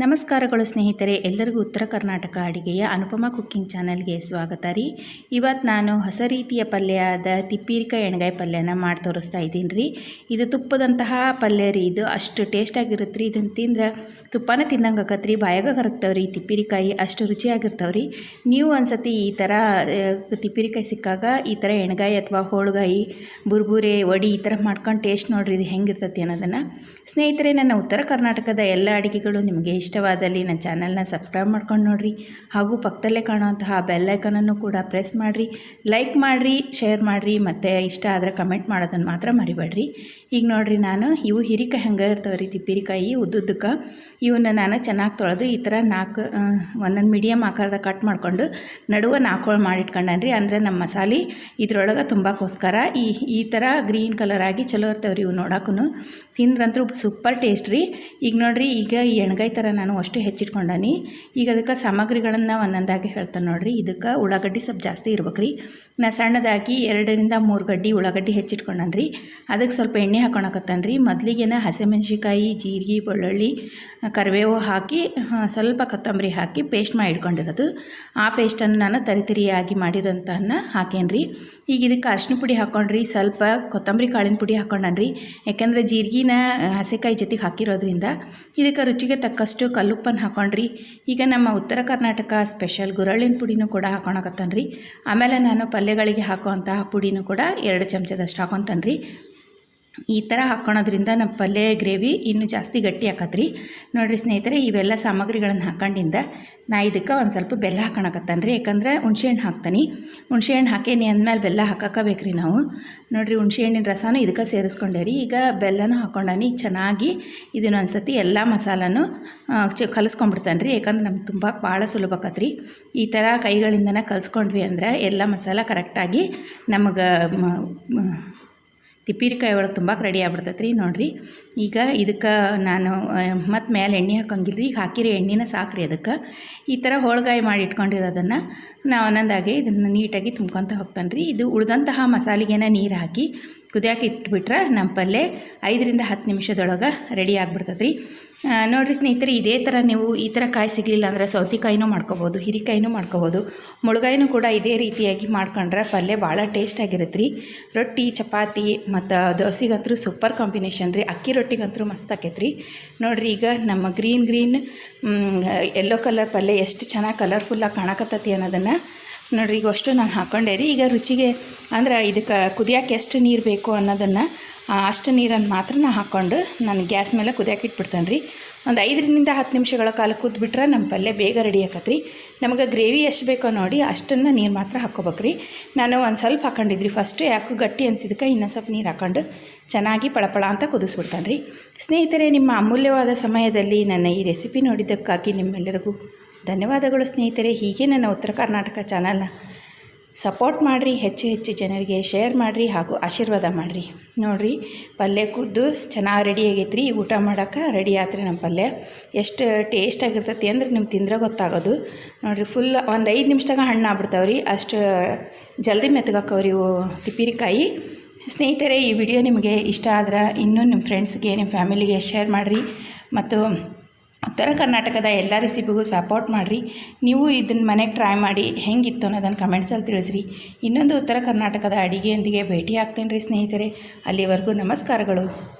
ನಮಸ್ಕಾರಗಳು ಸ್ನೇಹಿತರೆ, ಎಲ್ಲರಿಗೂ ಉತ್ತರ ಕರ್ನಾಟಕ ಅಡಿಗೆಯ ಅನುಪಮ ಕುಕ್ಕಿಂಗ್ ಚಾನಲ್ಗೆ ಸ್ವಾಗತ ರೀ. ಇವತ್ತು ನಾನು ಹೊಸ ರೀತಿಯ ಪಲ್ಯದ ತಿಪ್ಪೀರಿಕ ಎಣ್ಗಾಯಿ ಪಲ್ಯನ ಮಾಡಿ ತೋರಿಸ್ತಾ ಇದ್ದೀನಿ ರೀ. ಇದು ತುಪ್ಪದಂತಹ ಪಲ್ಯ ರೀ. ಇದು ಅಷ್ಟು ಟೇಸ್ಟಾಗಿರುತ್ತೆ ರೀ. ಇದನ್ನು ತಿಂದ್ರೆ ತುಪ್ಪನ ತಿನ್ನಂಗೆ ಆಗತ್ತೆ ರೀ ಬಾಯಾಗ ಕರಗ್ತಾವೆ ರೀ. ತಿಪ್ಪಿರಿಕಾಯಿ ಅಷ್ಟು ರುಚಿಯಾಗಿರ್ತಾವೆ ರೀ. ನೀವು ಒಂದ್ಸತಿ ಈ ಥರ ತಿಪ್ಪಿರಿಕಾಯಿ ಸಿಕ್ಕಾಗ ಈ ಥರ ಎಣ್ಗಾಯಿ ಅಥವಾ ಹೋಳ್ಗಾಯಿ, ಬುರ್ಬುರೆ, ವಡಿ ಈ ಥರ ಮಾಡ್ಕೊಂಡು ಟೇಸ್ಟ್ ನೋಡ್ರಿ. ಇದು ಹೆಂಗಿರ್ತತಿ ಅನ್ನೋದನ್ನು. ಸ್ನೇಹಿತರೆ, ನನ್ನ ಉತ್ತರ ಕರ್ನಾಟಕದ ಎಲ್ಲ ಅಡಿಗೆಗಳು ನಿಮಗೆ ಇಷ್ಟವಾದಲ್ಲಿ ನನ್ನ ಚಾನಲ್ನ ಸಬ್ಸ್ಕ್ರೈಬ್ ಮಾಡ್ಕೊಂಡು ನೋಡಿರಿ. ಹಾಗೂ ಪಕ್ಕದಲ್ಲೇ ಕಾಣುವಂತಹ ಬೆಲ್ಲೈಕನನ್ನು ಕೂಡ ಪ್ರೆಸ್ ಮಾಡಿರಿ. ಲೈಕ್ ಮಾಡಿರಿ ಶೇರ್ ಮಾಡಿರಿ, ಮತ್ತು ಇಷ್ಟ ಆದರೆ ಕಮೆಂಟ್ ಮಾಡೋದನ್ನು ಮಾತ್ರ ಮರಿಬೇಡ್ರಿ. ಈಗ ನೋಡಿರಿ ನಾನು ಇವು ಹಿರಿಕಾಯಿ ಹೆಂಗೆ ಇರ್ತಾವೆ ರೀ ತಿಪ್ಪಿರಿಕಾಯಿ, ಉದ್ದುದ್ದಕ್ಕೆ. ಇವನ್ನ ನಾನು ಚೆನ್ನಾಗಿ ತೊಳೆದು ಈ ಥರ ನಾಲ್ಕು ಒಂದೊಂದು ಮೀಡಿಯಮ್ ಆಕಾರದ ಕಟ್ ಮಾಡಿಕೊಂಡು ನಡುವೆ ನಾಲ್ಕೋಳು ಮಾಡಿಟ್ಕೊಂಡನ್ ರೀ ಅಂದರೆ ನಮ್ಮ ಮಸಾಲೆ ಇದ್ರೊಳಗೆ ತುಂಬಕ್ಕೋಸ್ಕರ ಈ ಈ ಥರ ಗ್ರೀನ್ ಕಲರ್ ಆಗಿ ಚಲೋ ರೀ ಇವು ನೋಡೋಕ್ಕೂ ತಿಂದ್ರಂತೂ ಸೂಪರ್ ಟೇಸ್ಟ್ ರೀ. ಈಗ ನೋಡಿರಿ, ಈಗ ಈ ಎಣ್ಗಾಯಿ ಥರ ನಾನು ಅಷ್ಟು ಹೆಚ್ಚಿಟ್ಕೊಂಡಾನಿ. ಈಗ ಅದಕ್ಕೆ ಸಾಮಗ್ರಿಗಳನ್ನು ಒಂದೊಂದಾಗಿ ಹೇಳ್ತಾನೆ ನೋಡಿರಿ. ಇದಕ್ಕೆ ಉಳ್ಳಾಗಡ್ಡಿ ಸ್ವಲ್ಪ ಜಾಸ್ತಿ ಇರ್ಬೇಕು ರೀ ನಾ ಸಣ್ಣದಾಗಿ ಎರಡರಿಂದ ಮೂರು ಗಡ್ಡಿ ಉಳ್ಳಾಗಡ್ಡಿ ಹೆಚ್ಚಿಟ್ಕೊಂಡಾನ ರೀ ಅದಕ್ಕೆ ಸ್ವಲ್ಪ ಎಣ್ಣೆ ಹಾಕೊಳಕತ್ತಾನ ರೀ ಮೊದಲಿಗೆನ ಹಸಿಮೆಣ್ಸಿಕಾಯಿ ಜೀರಿಗೆ, ಬೆಳ್ಳುಳ್ಳಿ ಕರಿಬೇವು ಹಾಕಿ ಸ್ವಲ್ಪ ಕೊತ್ತಂಬರಿ ಹಾಕಿ ಪೇಸ್ಟ್ ಮಾಡಿ ಇಟ್ಕೊಂಡಿರೋದು. ಆ ಪೇಸ್ಟನ್ನು ನಾನು ತರಿತರಿಯಾಗಿ ಮಾಡಿರೋಂಥನ್ನ ಹಾಕೇನ್ರಿ. ಈಗ ಇದಕ್ಕೆ ಅರ್ಶಿನ ಪುಡಿ ಹಾಕ್ಕೊಂಡ್ರಿ ಸ್ವಲ್ಪ ಕೊತ್ತಂಬರಿ ಕಾಳಿನ ಪುಡಿ ಹಾಕ್ಕೊಂಡನ್ರಿ ಯಾಕಂದರೆ ಜೀರಿಗೆನ ಹಸೆಕಾಯಿ ಜೊತೆಗೆ ಹಾಕಿರೋದ್ರಿಂದ ಇದಕ್ಕೆ ರುಚಿಗೆ ತಕ್ಕಷ್ಟು ಕಲ್ಲುಪ್ಪನ್ನು ಹಾಕ್ಕೊಂಡ್ರಿ ಈಗ ನಮ್ಮ ಉತ್ತರ ಕರ್ನಾಟಕ ಸ್ಪೆಷಲ್ ಗುರಳಿನ ಪುಡಿನೂ ಕೂಡ ಹಾಕೊಳಕತ್ತಾನ ರೀ ಆಮೇಲೆ ನಾನು ಪಲ್ಯಗಳಿಗೆ ಹಾಕುವಂತಹ ಪುಡಿನೂ ಕೂಡ ಎರಡು ಚಮಚದಷ್ಟು ಹಾಕೊತಾನೆ ರೀ ಈ ಥರ ಹಾಕ್ಕೊಳೋದ್ರಿಂದ ನಮ್ಮ ಪಲ್ಯ, ಗ್ರೇವಿ ಇನ್ನೂ ಜಾಸ್ತಿ ಗಟ್ಟಿ ಹಾಕತ್ರಿ ನೋಡಿರಿ ಸ್ನೇಹಿತರೆ, ಇವೆಲ್ಲ ಸಾಮಗ್ರಿಗಳನ್ನು ಹಾಕೊಂಡಿಂದ ನಾ ಇದಕ್ಕೆ ಒಂದು ಸ್ವಲ್ಪ ಬೆಲ್ಲ ಹಾಕೊಳಕತ್ತಾನ ರೀ ಯಾಕಂದ್ರೆ ಹುಣ್ಸೆಹಣ್ಣು ಹಾಕ್ತಾನೆ. ಹುಣ್ಸೆಹಣ್ಣು ಹಾಕೇನಿ ಅಂದಮೇಲೆ ಬೆಲ್ಲ ಹಾಕಬೇಕ್ರಿ ರೀ ನಾವು. ನೋಡಿರಿ ಹುಣ್ಸೆಹಣ್ಣಿನ ರಸನೂ ಇದಕ್ಕೆ ಸೇರಿಸ್ಕೊಂಡೆ ರೀ. ಈಗ ಬೆಲ್ಲನೂ ಹಾಕೊಂಡಾನಿ ಚೆನ್ನಾಗಿ ಇದನ್ನ ಒಂದು ಸತಿ ಎಲ್ಲ ಮಸಾಲನೂ ಚ ಕಲಿಸ್ಕೊಂಡ್ಬಿಡ್ತಾನೆ ರೀ ಯಾಕಂದ್ರೆ ನಮ್ಗೆ ತುಂಬ ಭಾಳ ಸುಲಭ ಆಕತ್ರಿ. ಈ ಥರ ಕೈಗಳಿಂದನೇ ಕಲಿಸ್ಕೊಂಡ್ವಿ ಅಂದ್ರೆ ಎಲ್ಲ ಮಸಾಲ ಕರೆಕ್ಟಾಗಿ ನಮಗೆ ತಿಪ್ಪಿರಿಕಾಯಿ ಒಳಗೆ ತುಂಬ ರೆಡಿ ಆಗ್ಬಿಡ್ತೈತೆ ರೀ ನೋಡಿರಿ. ಈಗ ಇದಕ್ಕೆ ನಾನು ಮತ್ತೆ ಮೇಲೆ ಎಣ್ಣೆ ಹಾಕಂಗಿಲ್ಲ ರೀ ಹಾಕಿರಿ ಎಣ್ಣೆನ ಸಾಕ್ರಿ ಅದಕ್ಕೆ. ಈ ಥರ ಹೋಳ್ಗಾಯಿ ಮಾಡಿ ಇಟ್ಕೊಂಡಿರೋದನ್ನು ನಾವು ಒಂದೊಂದಾಗಿ ಇದನ್ನು ನೀಟಾಗಿ ತುಂಬ್ಕೊತ ಹೋಗ್ತಾನೆ ರೀ ಇದು ಉಳಿದಂತಹ ಮಸಾಲೆಗೆನ ನೀರು ಹಾಕಿ ಕುದಿಯಾಕೆ ಇಟ್ಬಿಟ್ರೆ ನಮ್ಮ ಪಲ್ಯ ಐದರಿಂದ ಹತ್ತು ನಿಮಿಷದೊಳಗೆ ರೆಡಿ ಆಗ್ಬಿಡ್ತದೆ ರೀ ನೋಡ್ರಿ ಸ್ನೇಹಿತರೆ, ಇದೇ ಥರ ನೀವು ಈ ಥರ ಕಾಯಿ ಸಿಗಲಿಲ್ಲ ಅಂದರೆ ಸೌತೆಕಾಯಿನೂ ಮಾಡ್ಕೋಬೋದು ಹಿರಿಕಾಯಿನೂ ಮಾಡ್ಕೋಬೋದು. ಮುಳುಗಾಯಿನೂ ಕೂಡ ಇದೇ ರೀತಿಯಾಗಿ ಮಾಡ್ಕೊಂಡ್ರೆ ಪಲ್ಯ ಭಾಳ ಟೇಸ್ಟ್ ಆಗಿರುತ್ತೆ ರೀ ರೊಟ್ಟಿ, ಚಪಾತಿ ಮತ್ತು ದೋಸೆಗಂತೂ ಸೂಪರ್ ಕಾಂಬಿನೇಷನ್ ರೀ. ಅಕ್ಕಿ ರೊಟ್ಟಿಗಂತೂ ಮಸ್ತ್ ಆಕೈತೆ ರೀ ನೋಡಿರಿ ಈಗ ನಮ್ಮ ಗ್ರೀನ್ ಗ್ರೀನ್ ಎಲ್ಲೋ ಕಲರ್ ಪಲ್ಯ ಎಷ್ಟು ಚೆನ್ನಾಗಿ ಕಲರ್ಫುಲ್ಲಾಗಿ ಕಾಣಕತ್ತತಿ ಅನ್ನೋದನ್ನು ನೋಡಿರಿ ಈಗ ಅಷ್ಟು ನಾನು ಹಾಕ್ಕೊಂಡೆ ರೀ. ಈಗ ರುಚಿಗೆ ಅಂದ್ರೆ ಇದಕ್ಕೆ ಕುದಿಯೋಕೆ ಎಷ್ಟು ನೀರು ಬೇಕು ಅನ್ನೋದನ್ನು ಅಷ್ಟು ನೀರನ್ನು ಮಾತ್ರ ನಾ ಹಾಕ್ಕೊಂಡು ನಾನು ಗ್ಯಾಸ್ ಮೇಲೆ ಕುದಿಯೋಕೆ ಇಟ್ಬಿಡ್ತೇನೆ ರೀ. ಒಂದು ಐದರಿಂದ ಹತ್ತು ನಿಮಿಷಗಳ ಕಾಲ ಕುದ್ಬಿಟ್ರೆ ನಮ್ಮ ಪಲ್ಯ ಬೇಗ ರೆಡಿ ಆಕತ್ರಿ. ನಮಗೆ ಗ್ರೇವಿ ಎಷ್ಟು ಬೇಕೋ ನೋಡಿ ಅಷ್ಟನ್ನು ನೀರು ಮಾತ್ರ ಹಾಕ್ಕೋಬೇಕ್ರಿ ನಾನು ಒಂದು ಸ್ವಲ್ಪ ಹಾಕೊಂಡಿದ್ರಿ ಫಸ್ಟು ಯಾಕೆ ಗಟ್ಟಿ ಅನ್ಸಿದಕ್ಕೆ ಇನ್ನೊಂದು ಸ್ವಲ್ಪ ನೀರು ಹಾಕೊಂಡು ಚೆನ್ನಾಗಿ ಪಳಪಳ ಅಂತ ಕುದಿಸ್ಬಿಡ್ತಾನೆ ರೀ. ಸ್ನೇಹಿತರೆ, ನಿಮ್ಮ ಅಮೂಲ್ಯವಾದ ಸಮಯದಲ್ಲಿ ನನ್ನ ಈ ರೆಸಿಪಿ ನೋಡಿದ್ದಕ್ಕಾಗಿ ನಿಮ್ಮೆಲ್ಲರಿಗೂ ಧನ್ಯವಾದಗಳು ಸ್ನೇಹಿತರೆ. ಹೀಗೆ ನನ್ನ ಉತ್ತರ ಕರ್ನಾಟಕ ಚಾನಲ್ನ ಸಪೋರ್ಟ್ ಮಾಡಿರಿ, ಹೆಚ್ಚು ಹೆಚ್ಚು ಜನರಿಗೆ ಶೇರ್ ಮಾಡಿರಿ ಹಾಗೂ ಆಶೀರ್ವಾದ ಮಾಡಿರಿ. ನೋಡಿರಿ, ಪಲ್ಯ ಕುದ್ದು ಚೆನ್ನಾಗಿ ರೆಡಿ ಆಗೈತ್ರಿ. ಊಟ ಮಾಡೋಕೆ ರೆಡಿ ಆತ್ರಿ ನಮ್ಮ ಪಲ್ಯ. ಎಷ್ಟು ಟೇಸ್ಟ್ ಆಗಿರ್ತೈತಿ ಅಂದ್ರೆ ನಿಮ್ಗೆ ತಿಂದ್ರೆ ಗೊತ್ತಾಗೋದು. ನೋಡಿರಿ ಫುಲ್ ಒಂದು ಐದು ನಿಮಿಷದಾಗ ಹಣ್ಣು ಆಗ್ಬಿಡ್ತಾವ್ರಿ. ಅಷ್ಟು ಜಲ್ದಿ ಮೆತ್ತಗಾಕವ್ರಿ ಇವು ತಿಪ್ಪಿರಿಕಾಯಿ. ಸ್ನೇಹಿತರೆ, ಈ ವಿಡಿಯೋ ನಿಮಗೆ ಇಷ್ಟ ಆದ್ರೆ ಇನ್ನೂ ನಿಮ್ಮ ಫ್ರೆಂಡ್ಸ್ಗೆ ನಿಮ್ಮ ಫ್ಯಾಮಿಲಿಗೆ ಶೇರ್ ಮಾಡಿರಿ. ಮತ್ತು ಉತ್ತರ ಕರ್ನಾಟಕದ ಎಲ್ಲ ರೆಸಿಪಿಗೂ ಸಪೋರ್ಟ್ ಮಾಡಿರಿ. ನೀವು ಇದನ್ನು ಮನೆಗೆ ಟ್ರೈ ಮಾಡಿ ಹೆಂಗಿತ್ತು ಅನ್ನೋದನ್ನು ಕಮೆಂಟ್ಸಲ್ಲಿ ತಿಳಿಸ್ರಿ. ಇನ್ನೊಂದು ಉತ್ತರ ಕರ್ನಾಟಕದ ಅಡಿಗೆಯೊಂದಿಗೆ ಭೇಟಿ ಆಗ್ತೇನೆ ರೀ ಸ್ನೇಹಿತರೆ. ಅಲ್ಲಿವರೆಗೂ ನಮಸ್ಕಾರಗಳು.